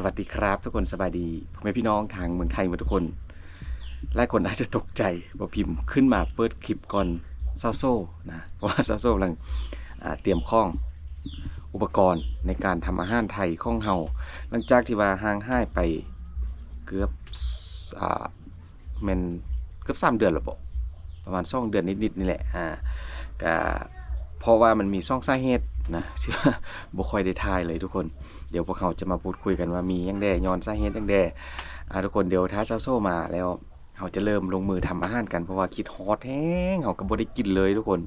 สวัสดีครับ ทุกคนสบายดีพ่อแม่พี่น้องทางเมืองไทยหมดทุกคนหลายคนอาจจะตกใจพอพิมพ์ขึ้นมาเปิดคลิปก่อนเซาโซ่นะว่าเซาโซ่กำลังเตรียมข้องอุปกรณ์ในการทำอาหารไทยข้องเฮาหลังจากที่ว่าห่างหายไปเกือบอ่าแมนเกือบสามเดือนแล้วบ่าประมาณสองเดือนนิดๆนี่แหละอ่าก็ เพราะว่ามันมีซ่องสาเหตุนะที่ว่าบ่ค่อยได้ทายเลยทุกคน เดี๋ยวพวกเขาจะมาพูดคุยกันว่ามียังแดย้อนสาเหตุยังแดอ่าทุกคนเดี๋ยวท้าเจ้าโซ่มาแล้วเขาจะเริ่มลงมือทำอาหารกันเพราะว่าคิดฮอตแห้งเขาก็บ่ได้กินเลยทุกคน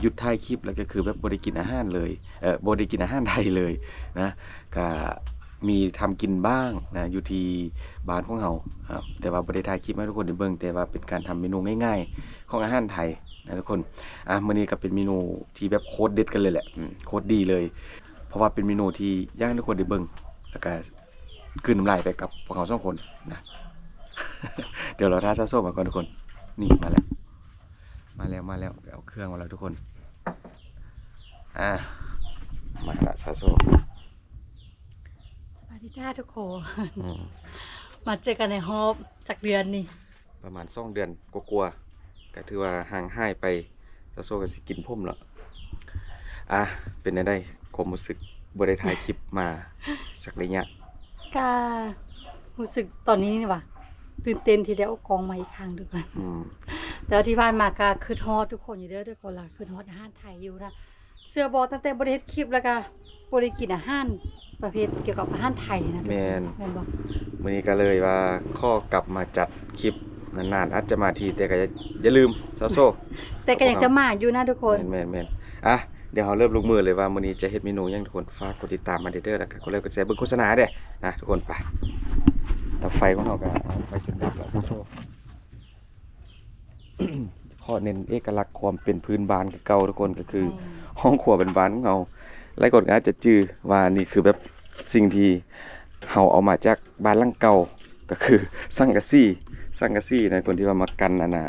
หยุดถ่ายคลิปแล้วก็คือแบบบ่ได้กินอาหารเลยเออบ่ได้กินอาหารไทยเลยนะก็มีทำกินบ้างนะอยู่ที่บ้านของเราครับแต่ว่าบ่ได้ถ่ายคลิปให้ทุกคนได้เบิ่งแต่ว่าเป็นการทำเมนูง่าย ๆ ของอาหารไทย นะทุกคน อะมื้อนี้ก็เป็นเมนูที่แบบโคตรเด็ดกันเลยแหละอืมโคตรดีเลย เพราะว่าเป็นเมนูที่ย่างให้ทุกคนได้เบิ่งแล้วก็กลืนน้ำลายไปกับพวกเขาสองคนนะ เดี๋ยวเราท้าซาโซ่มาก่อนทุกคน นี่มาแล้ว มาแล้วมาแล้วไปเอาเครื่องมาแล้วทุกคน อ่ามาละซาโซ่สวัสดีจ้าทุกคนอืมมาเจอกันในฮอบจากเดือนนี่ประมาณสองเดือนกลัวาๆ ก็ถือว่าห่างหายไปซาโซ่ก็สิกินพ่มแล้วอะเป็นไงได้ความรู้สึกบริถ่ายคลิปมาสักระยะก็รู้สึกตอนนี้นี่ว่าตื่นเต้นที่ได้เอากองมาอีกครั้งทุกคนอืมแต่ว่าที่ผ่านมาก็คือฮอตทุกคนอยู่เด้อทุกคนล่ะคือฮอตอาหารไทยอยู่นะเสื้อบอตั้งแต่บริเฮ็ดคลิปแล้วก็บริกินอาหารประเภทเกี่ยวกับอาหารไทยนะทุกแมคนนแม่นบ่ วันนี้ก็เลยว่าข้อกลับมาจัดคลิป นานๆอาจจะมาทีแต่ก็อย่าอย่าลืมโซโซแต่ก็ยังจะมาอยู่นะทุกคนแมนแมนแมนอะเดี๋ยวเราเริ่มลงมือเลยว่ามื้อนี้จะเฮ็ดเมนูหยังทุกคนฝากกดติดตามมาเด้อแล้วก็กดไลค์กดแชร์เบิ่งโฆษณาเด้อนะทุกคนไปแตัไฟของเราก็เอาไฟจนดับแล้วโซโซข้อเน้นเอกลักษณ์ความเป็นพื้นบ้านคือเก่าทุกคนก็คือ ห้องครัวเป็นบ้านของเราหลายคนก็อาจจะจื้อว่านี่คือแบบสิ่งที่เฮาเอามาจากบ้านหลังเก่าก็คือสังกะสี สังกะสีนะคนที่ว่ามากันอันน่ะ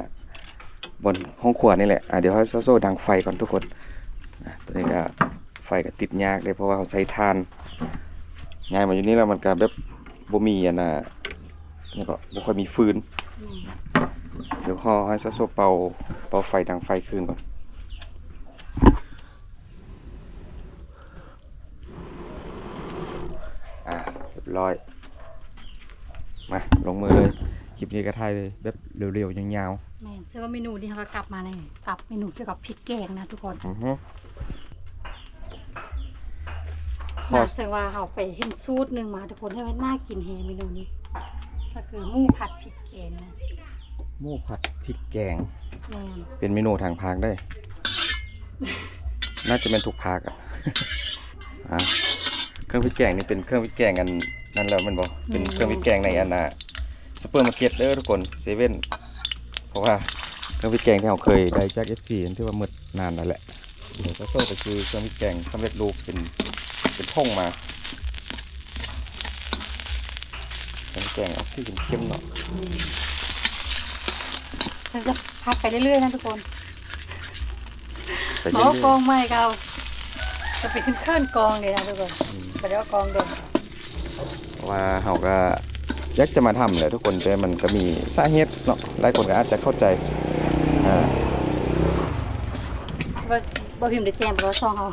บนห้องครัวนี่แหละอะเดี๋ยวให้โซโซ่ดังไฟก่อนทุกคนนะตอนนี้ก็ไฟก็ติดยากเลยเพราะว่าเขาใช้ทานง่ายมาอยู่นี่แล้วมันก็แบบบ่มีอันน่ะนี่ก็บ่ค่อยมีฟืนอืมเดี๋ยวขอให้โซโซ่เป่าเป่าไฟดังไฟคืนก่อน อะเรียบร้อย มา ลงมือเลย คลิป นี้ก็ถ่ายเลยแบบเร็วๆยาวแม่นเชื่อว่าเมนูนี้เขาก็กลับมาในกลับเมนูเกี่ยวกับพริกแกงนะทุกคนๆอือฮึ พอ น่าเสียว่าเขาไปเห็นสูตรหนึ่งมาทุกคนให้มันน่ากินแฮเมนูนี้ ก็คือหมูผัดพริกแกงนะหมูผัดพริกแกง แม่นเป็นเมนูทางภาคได้ น่าจะเป็นทุกภาคอะอะ เครื่องพริกแกงนี่เป็นเครื่องพริกแกงกันนั่นแล้วแมันบอกเป็นเครื่องพริกแกงในอันน่ะ ซูเปอร์มาร์เก็ตเด้อทุกคนเซเว่นเพราะว่าเครื่องพริกแกงที่เราเคยได้จาก FC ที่ว่าหมดนานนั่นแหละเดี๋ยวก็โซ่ไปซื้อเครื่องพริกแกงสำเร็จรูปเป็นเป็นท่งมาเครื่องพริกแกงเอาที่เข้มๆหน่อยอืมเราจะพักไปเรื่อยๆนะทุกคนแต่หมเยออะกองไม่เกาจะไปขึ้นเคลื่อนกองเลยนะทุกคนๆอืมไปแล้วกองเดิมเพราะว่าเขาก็อ ยากจะมาทำแหละทุกคนแต่มันก็มีสาเหตุเนาะหลายคนก็อาจจะเข้าใจอ่าว่าบ่พิมพ์ได้แจ้งเพราะว่าซองเขา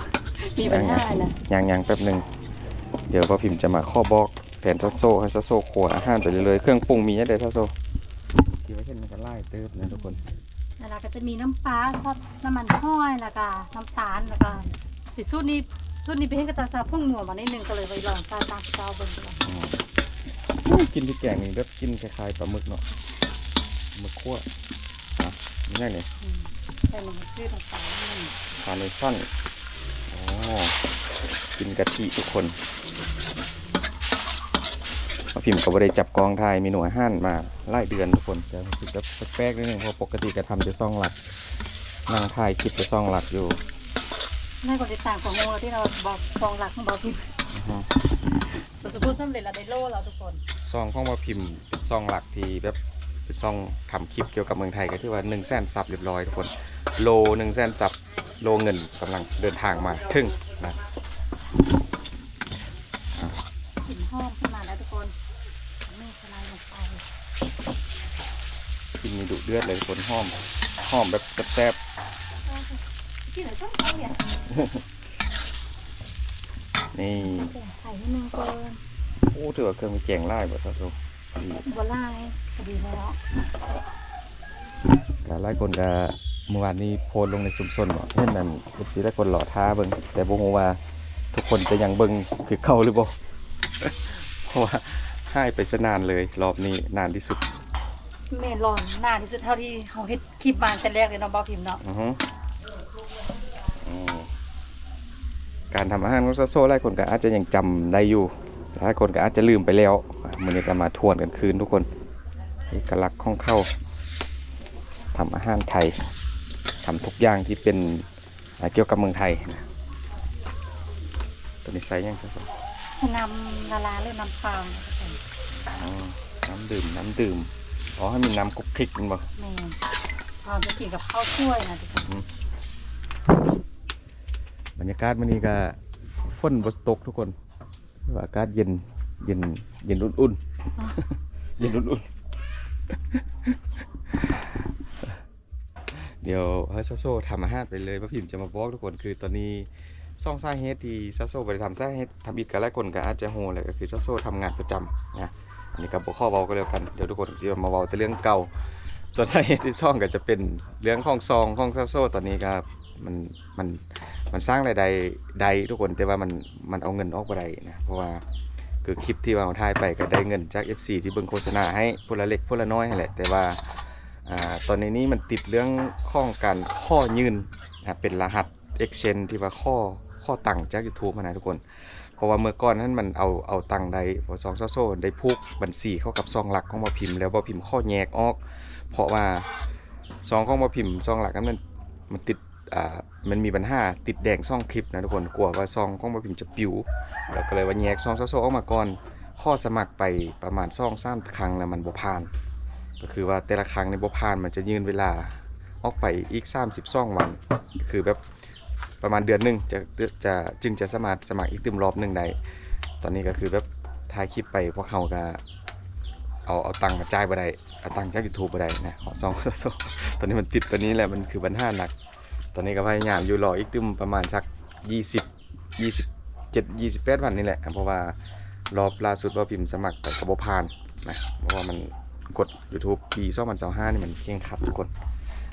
มีปัญหานะยังยังแป๊บหนึ่งเดี๋ยวพอพิมพ์จะมาข้อบอกแผนซัสโซให้ซัสโซโคอาหารไปเรื่อยๆเครื่องปรุงมีเยอะเลยซัสโซที่ว่าเห็นมันก็ไล่เติบนะทุกคนแล้วเราก็จะมีน้ำปลาซอสน้ำมันห้อยแล้วก็น้ำตาลแล้วก็สิสูตรนี้สูตรนี้ไปเห็นกระจายซาพุ่งหนัวมานิดนึงก็เลยไปลองซาตามเจ้าเบิ่ง ก่อนอืมอุ้ยกินพริกแกงนี่แบบกินคล้ายๆปลาหมึกเนาะหมึกคั่วนะนี่ไงเนี่ยอืมใส่ลงไปชื่อต่างๆนี่คาร์เนชั่นอ๋อกินกะทิทุกคนพอพิมพ์ก็บ่ได้จับกองถ่ายเมนูอาหารมาไล่เดือนทุกคนจะรู้สึกแบบแปลกๆนิดนึงเพราะปกติก็ทำจะซ่องหลักนั่งถ่ายคลิปจะซ่องหลักอยู่น่ากว่าที่ต่างของวงเราที่เราบอกฟองหลักของบอกพิม สมบูดสำเร็จแล้วด้โล่เราทุกคนซองของมาพิมพ์ซองหลักที่แบบเป็นซองทำคลิปเกี่ยวกับเมืองไทยก็ที่ว่า1นึ่งแสนซับเรียบร้อยทุกคนโล1นึ่งแสนซับโลเงินกำลังเดินทางมาถึงนะกลิ่นหอมขึ้นมาแล้วทุกคนเมฆลายลงไปกลินมีดุเดือดเลยทุกคนหอมหอมแบบแซ่บกินอะไรต้องเอาเนี่ยนี่ ใส่ให้มันเกิน อ้ถือว่าเครื่องมีแกงไล่บ่ซะโซดีบัวลายพอดีแล้วก็หลายคนก็เมื่อวานนี้โพสต์ลงในซุมซนบ่เห็นนั่น FC หลายคนหล่อท้าเบิ่งแต่บ่ฮู้ว่าทุกคนจะยังเบิ่งคือเก่าหรือบ่เพราะว่าให้ไปซะนานเลย รอบนี้นานที่สุดเมลอนนานที่สุดเท่าที่เขาเฮ็ดคลิปมาแต่แรกเลยเนาะบ่าวพิมพ์เนาะอือฮึอืมการทำอาหารของซาโซ่หลายคนก็อาจจะยังจำได้อยู่ หลายคนก็อาจจะลืมไปแล้วมื้อนี้ก็มาทวนกันคืนทุกคนเอกลักษณ์ของเขาทำอาหารไทยทำทุกอย่างที่เป็นอ่าเกี่ยวกับเมืองไทยนะตัวนี้ใส่ยังซาโซ่น้ำละลายหรือน้ำเปล่าเนี่ยทุกคนอ๋อน้ำดื่มน้ำดื่มอ๋อให้มีน้ำกุกคลิกมันบ่แม่เราจะกินกับข้าวถ้วยนะทุกคนบรรยากาศวันนี้ก็ฝนบสตกทุกคน ว่าอากาศเย็นเย็นเย็นอุ่นๆเย็นอุ่นๆเดี๋ยวเฮ้ยซาโซทำอาหารไปเลยพระพิมพ์จะมาบอกทุกคนคือตอนนี้ซ่องสาเหตุที่ซาโซไปทำสาเหตุทำอิดกันหลายคนก็อาจจะโหเลยก็คือซาโซทำงานประจำนะอันนี้ก็บอกข้อเบาก็แล้วกันเดี๋ยวทุกคนจะมาเบาแต่เรื่องเก่าส่วนสาเหตุที่ซ่องก็จะเป็นเรื่องของซองของซาโซตอนนี้ก็ มันมันมันสร้างรายได้ได้ทุกคนแต่ว่ามันมันเอาเงินออกไปได้นะเพราะว่าคือคลิปที่ว่าเราถ่ายไปก็ได้เงินจาก FC ที่เบิ่งโฆษณาให้พละเล็กพละน้อยแหละ แต่ว่าอตอนนี้นี้มันติดเรื่องข้องการข้อยืนนะเป็นรหัส exchange ที่ว่าข้อข้อตังจาก YouTube มานะทุกคน เพราะว่าเมื่อก่อนนั้นมันเอาเอาตังค์ใดพอซองโซโซได้ผูกบัญชีเข้ากับซองหลักของบ่พิมพ์แล้วบ่พิมพ์ข้อแยกออก เพราะว่าซองของบ่พิมพ์ซองหลักนั้นมันมันติด มันมีปัญหาติดแดงซ่องคลิปนะทุกคนกลัวว่าซองของมาพิมพ์จะปิวแล้วก็เลยว่าแยกซองโซโซออกมาก่อนข้อสมัครไปประมาณซ่องสามครั้งแล้วมันบ่ผ่าน ก็คือว่าแต่ละครั้งในบ่ผ่านมันจะยืนเวลาออกไปอีก30ซ่องวันก็คือแบบประมาณเดือนหนึ่งจะจะจึงจะสามารสมัครอีกตึมรอบหนึ่งได้ตอนนี้ก็คือแบบถ่ายคลิปไปพวกเขาก็เอาเอาตังค์มาจ่ายบ่ได้เอาตังค์จาก YouTube บ่ได้นะของซองโซโซตอนนี้มันติดตัวนี้แหละมันคือปัญหาหนัก อนนี้ก็พยายามอยู่รออีกตึมประมาณสักยี่สิบยี่สิบเจ็ดยี่สิบแปดวันนี่แหละ เพราะว่ารอบล่าสุดว่าพิมพ์สมัครแต่กระบพานนะเพราะว่ามันกด YouTube ปี2025นี่มันเข่งขัดทุกคน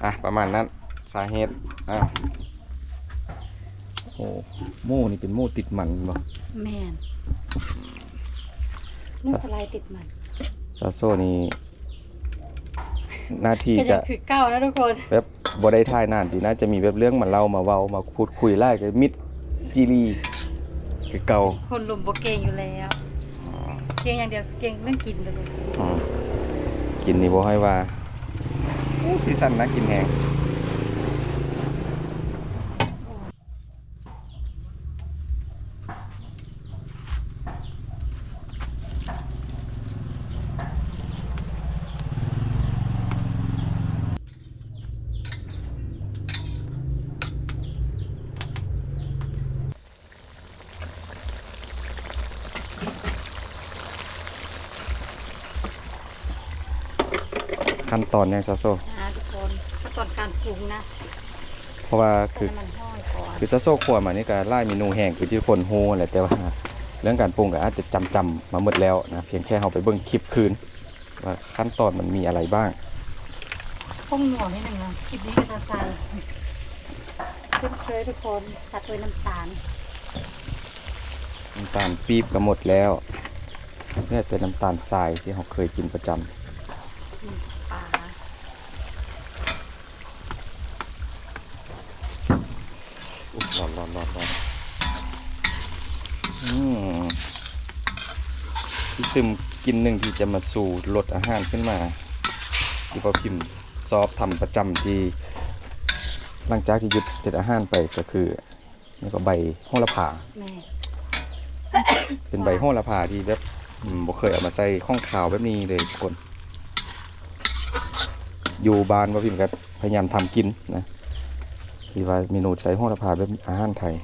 อะ ประมาณนั้นสาเหตุอะโอ้หมูนี่เป็นหมูติดมันบ่แม่นมูสไลด์ติดมันซาโซนี่หน้าที่ก็ยัจะงคือเก้านะทุกคนแบบ บ่ได้ท่ายนานจีน่าจะมีแบบเรื่องมาเล่ามาเว้ามาพูดคุยไล่กับมิดจีรีคือเก่าคนลุมโบเก่งอยู่แล้ว เก่งอย่างเดียวเก่งเรื่องกินเลยอืมกินนี่บ่ให้ว่าอู้ซีซั่นนะกินแหง ขั้นตอนเนี่ยซาโซนะทุกคนขั้นตอนการปรุงนะเพราะว่าคือให้มันห้อยก่อน คือซาโซครัวมานี่ก็ไล่เมนูแห้งคือที่คนโฮแหละแต่ว่า เรื่องการปรุงก็อาจจะจำจำๆมาหมดแล้วนะเพียงแค่เราไปเบิ่งคลิปคืนว่าขั้นตอนมันมีอะไรบ้างพุ่งหน่วงนิดหนึ่งนะคลิปนี้ก็จะใส่เช่นเคยทุกคนตัดด้วยน้ำตาลน้ำตาลปี๊บก็หมดแล้วเนี่ยแต่น้ำตาลทรายที่เราเคยกินประจำ อืมปลา อุ๊ ยร้อนร้อนร้อนร้อนอืมที่ซึมกินหนึ่งที่จะมาสู่ลดอาหารขึ้นมา ที่พอพิมพ์ซอฟทำประจำที่ หลังจากที่หยุดเด็ดอาหารไปก็คือนี่ก็ใบโหระพาแม่เป็นใบโหระพาที่แบบอืมบ่เคยเอามาใส่ข้องขาวแบบนี้เลยทุกคน อยู่บ้านว่าพิมพ์ก็พยายามทำกินนะ ที่ว่าเมนูใช้โหระพาเป็นอาหารไทย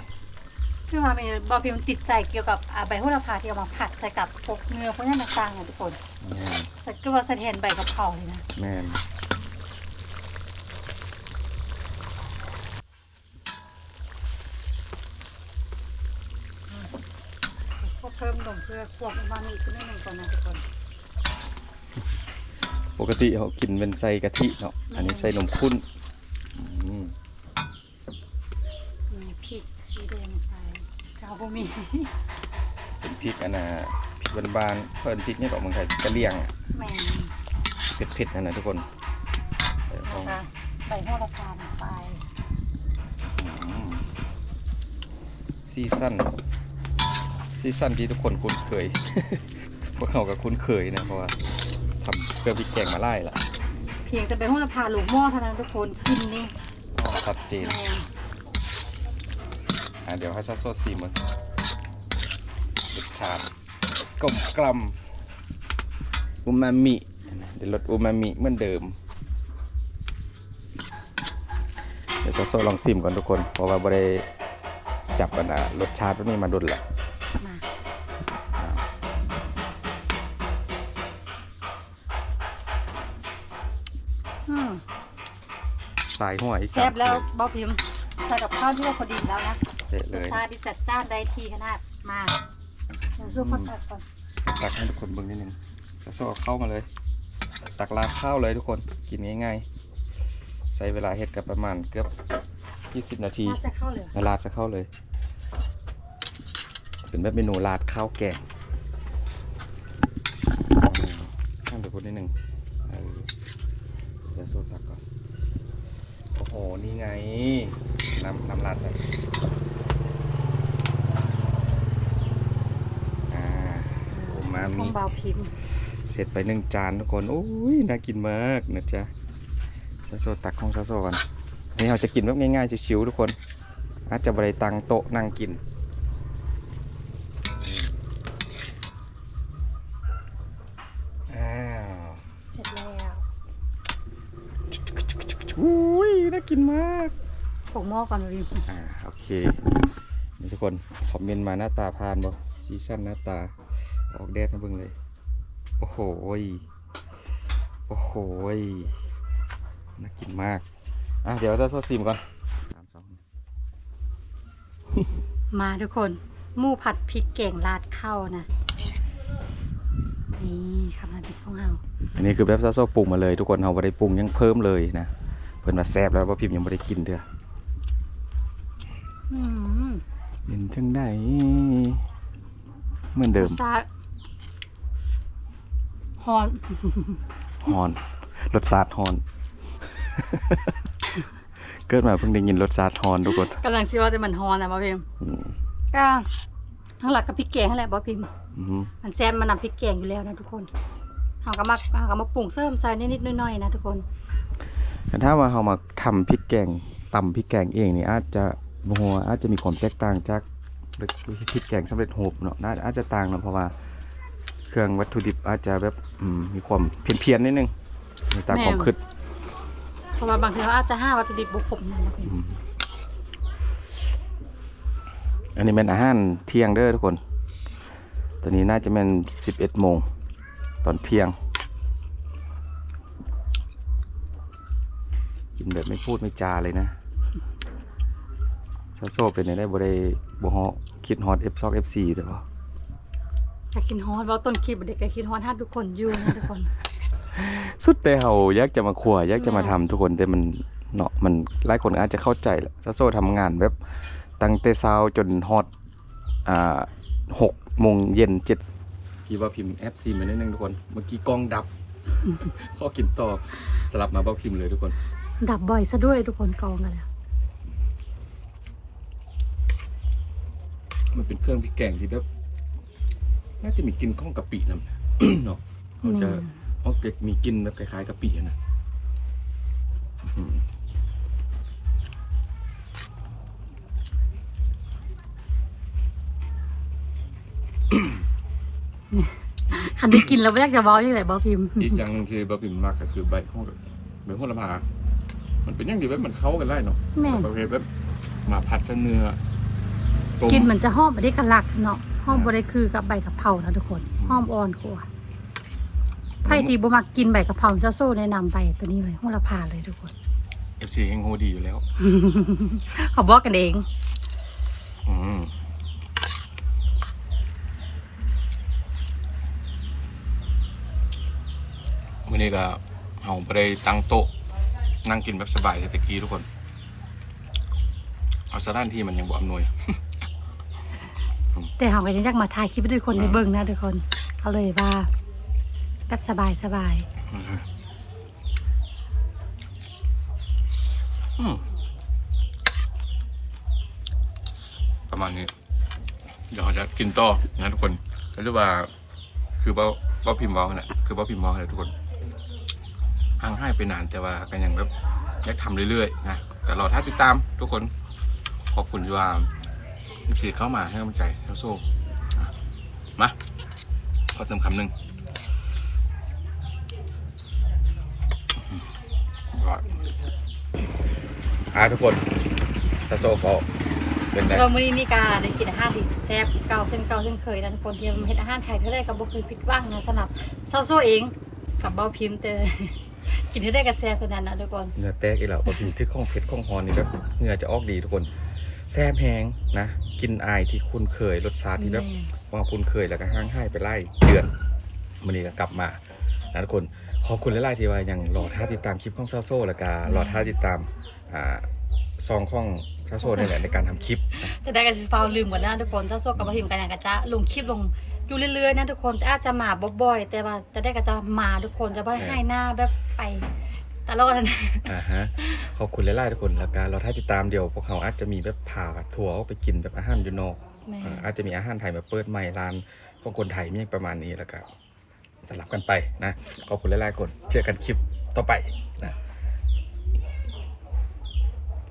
คืว่าเมนูบอพี่มันติดใจเกี่ยวกับใบโหระพาที่เอามาผัดใส่กับพวกเนื้อพวกนี้ต่างๆอะทุกคนแม่ใส่ก็ว่าสะเทนใบกระเพราเลยนะแม่นพวกเพิ่มลงเพื่อควบมามีขึ้นไม่หนึ่งก่อนนะทุกคนปกติเขากินเป็นใส่กะทิเนาะอันนี้ใส่นมข้น บ่มีเป็นพริกอันน่ะพริกบานๆเพิ่นพริกนี่ดอกเมืองไทยกะเลียงอะแม่นเผ็ดๆนั่นนะทุกคนใส่แล้วของก็ใส่โหระพาลงไปอืมซีซั่นซีซั่นที่ทุกคนคุ้นเคย พวกเขาก็คุ้นเคยนะเพราะว่าทำเกลือพริกแกงมาไล่ละเพียงแต่ใบโหระพาลูกหม้อเท่านั้นทุกคนกินนี่อ๋อชัดเจน แม่น อะเดี๋ยวให้ซอสโซซีมันรสชาติกลมกล่อมอูมามิ เดี๋ยวรสอูมามิเหมือนเดิม เดี๋ยวซอสโซลองซิมก่อนทุกคน เพราะว่าบ่ได้จับกันนะรสชาติตัวนี้มาดุนละมาอ่าอืมสายหัวอีกแซ่บแล้วบ่พิมพ์ใส่กับข้าวที่ว่าพอดีแล้วนะ เสร็จรเลสยชาติที่จัดจ้านได้ทีขนาดมาเดี๋ยวสู้พัดตัดก่อนตักให้ทุกคนเบิ่งนิดนึงซอสโซเอาเข้ามาเลย ตักราดข้าวเลยทุกคนกินง่ายๆใช้เวลาเฮ็ดกับประมาณเกือบ20 นาทีน่าจะเข้าเลยแล้วราดจะเข้าเลย เป็นแบบเมนูราดข้าวแกงข้างเดี๋ยวพูดนิดนึงเออจะโซตักก่อนโอ้โห นี่ไงน้ำน้ำราดใส่อ่าโอมาขอมิงเบาพิมพ์เสร็จไปหนึ่งจานทุกคนโอ้ยน่ากินมากนะจ๊ะซาโซตักของซาโซก่อนนี่เราจะกินแบบง่ายๆชิวๆทุกคน อาจจะบริตังโต๊ะนั่งกิน อ้าว เสร็จแล้วอุ้ยน่า กินมากผงหม้อก่อนเบาพิมพ์อ่าโอเคนี่ทุกคนคอมเมนต์มาหน้าตาพานบ่ซีซั่นหน้าตา ออกแดดมาเบิ่งเลย โอ้โหยโอ้โหยน่ากินมาก อะเดี๋ยวจะโซซิมก่อนสามสองมาทุกคน หมูผัดพริกแกงราดข้าวนะ นี่คำนั้นพริกของเราอันนี้คือแบบซาโซปรุงมาเลย ทุกคนเราไม่ได้ปรุงยังเพิ่มเลยนะ เพิ่นมาแซ่บแล้วว่าพิมพ์ยังไม่ได้กินเด้ออืมเป็นจังไดเหมือนเดิมรสชาติฮอน ฮอนรสชาติฮอน เกิดมาเพิ่งได้ยินรสชาติฮอนทุกคนกำลังคิดว่าแต่มันฮอนนะบอพิมพ์อืมก็ข้างหลักกับพริกแกงนั่นแหละบอพิมพ์อือหือมันแซ่บมันนำพริกแกงอยู่แล้วนะทุกคนเอาก็มาเอาก็มาปรุงเสริมใส่นิดๆหน่อยๆนะทุกคนแต่ ถ้าว่าเรามาทำพริกแกงตำพริกแกงเองนี่อาจจะบ่ฮู้ว่าอาจจะมีความแตกต่างจากพริกแกงสำเร็จรูปเนาะน่าอาจจะต่างเนาะเพราะว่าเครื่องวัตถุดิบอาจจะแบบอืมมีความเพี้ยนๆนิดนึงในตามความคิดเพราะว่าบางทีเขาอาจจะห้าวัตถุดิบบุคคลนะบอพิมพ์อืมอันนี้เป็นอาหารเที่ยงเด้อทุกคน ตอนนี้น่าจะเป็นสิบเอ็ดโมงตอนเที่ยง กินแบบไม่พูดไม่จาเลยนะซาโซเป็นในได้บ่ได้บ่ฮอคิดฮอต F ซอก FC เด้อบ่อยากกินฮอนเพราะต้นคลิปเด็กก็กินฮอนห้าทุกคนอยู่นะทุกคน สุดแต่เฮาอยากจะมาครัวอยากจะมาแม่ทำทุกคนแต่มันเนาะมันหลายคนอาจจะเข้าใจแหละซาโซทำงานแบบตั้งแต่เช้าจนฮอตอ่าหกโมงเย็นเจ็ดพี่ว่าพิมพ์แอปซีมานิดนึงทุกคน เมื่อกี้กล้องดับ ข้อกินต่อสลับมาเบ้าพิมพ์เลยทุกคน ดับบ่อยซะด้วยทุกคนกองกันแล้วมันเป็นเครื่องพริกแกงที่แบบน่าจะมีกลิ่นข้องกะปินำเนาะเขาจะออกเด็กมีกลิ่นแบบคล้ายๆกะปิอะนะอื้อหือคันได้กินแล้วไม่อยากจะบอกยังไงบอพิมพ์อีกอย่างหนึงคือเบ้าพิมพ์มากก็คือใบข้องใบโหระพา มันเป็นอย่างดีแบบมือนเข้ากันได้เนาะประเภทแบบมาผัดกับเนื้อกินเหมือนจะหอมบ่ได้กะลักเนาะหอมบ่ได้คือกับใบกะเพราแล้วทุกคนหอมอ่อนกว่าไพ่ที่บ่มักกินใบกะเพราเจะโซ่แนะนำไปตัวนี้เลยโหระพาเลยทุกคน เอฟซีแห่งโฮดีอยู่แล้ว เขาบอกกันเอง อืมวันนี้ก็เฮาบ่ได้ตั้งโต๊ะ นั่งกินแบบสบายแต่ตะกี้ทุกคน เอาสถานที่มันยังบ่อำนวย แต่เฮาก็ยังอยากมาถ่ายคลิปให้ทุกคนได้เบิ่งนะทุกคนเขาเลยว่า แบบสบายสบายอืมประมาณนี้ เดี๋ยวเราจะกินต่อนะทุกคนเรียกว่า คือเบ้าเบ้าพิมพ์เบ้าเนี่ยคือเบ้าพิมพ์เบ้าเลยทุกคน ห่างหายไปนานแต่ว่าก็ยังแบบอยากทำเรื่อยๆนะแต่รอถ้าติดตามทุกคนขอบคุณที่ว่าสีเข้ามาให้กำลังใจเจ้าโซ่อะมาขอเติมคำหนึ่งก่อนอ่าทุกคนซาโซ่เขาเป็นไงเรามื้อนี้นี่กาได้กินอาหารที่แซ่บเก่าเส้นเก่าเส้นเคยนะทุกคนที่เฮ็ดอาหารไทยเท่าใดก็บ่เคยผิดหวังนะสำหรับเซาโซเองกับเบาพิมพ์แต่ กินเท่าใดก็แซ่บเท่านั้นนะทุกคนเหงื่อแตกอีกแล้วพอพิมพ์ทึกข้องเพชรข้องฮอนนี่แบบเหงื่อจะออกดีทุกคน แซมแหงนะ กินอายที่คุณเคยรสชาติที่แบบว่าคุณเคยแล้วก็ห้างให้ไปไล่เดือนมันนี้ก็กลับมานะทุกคนขอบคุณหลายๆที่ว่ายังรอท่าติดตามคลิปของเซาโซ่แล้วก็รอท่าติดตามอ่าซองของเซาโซ่นี่แหละในการทำคลิปนะจะได้กันสิฟ้าวลืมหมดนะทุกคนเซาโซกับเบาพิมพ์กันอย่างก็จะลงคลิปลง อยู่เรื่อยๆนะทุกคนแต่อาจจะมาบ่อยๆแต่ว่าจะได้ก็จะมาทุกคนจะบ่ให้หน้าแบบไปตลอดนะอ่าฮะขอบคุณหลายๆทุกคนแล้วก็รอท่าติดตามเดียวพวกเขาอาจจะมีแบบพาทัวร์ออกไปกินแบบอาหารอยู่นอกแม่อ่าอาจจะมีอาหารไทยมาเปิดใหม่ร้านของคนไทยมีประมาณนี้แล้วก็สลับกันไปนะขอบคุณหลายๆคนเจอกันคลิปต่อไปนะ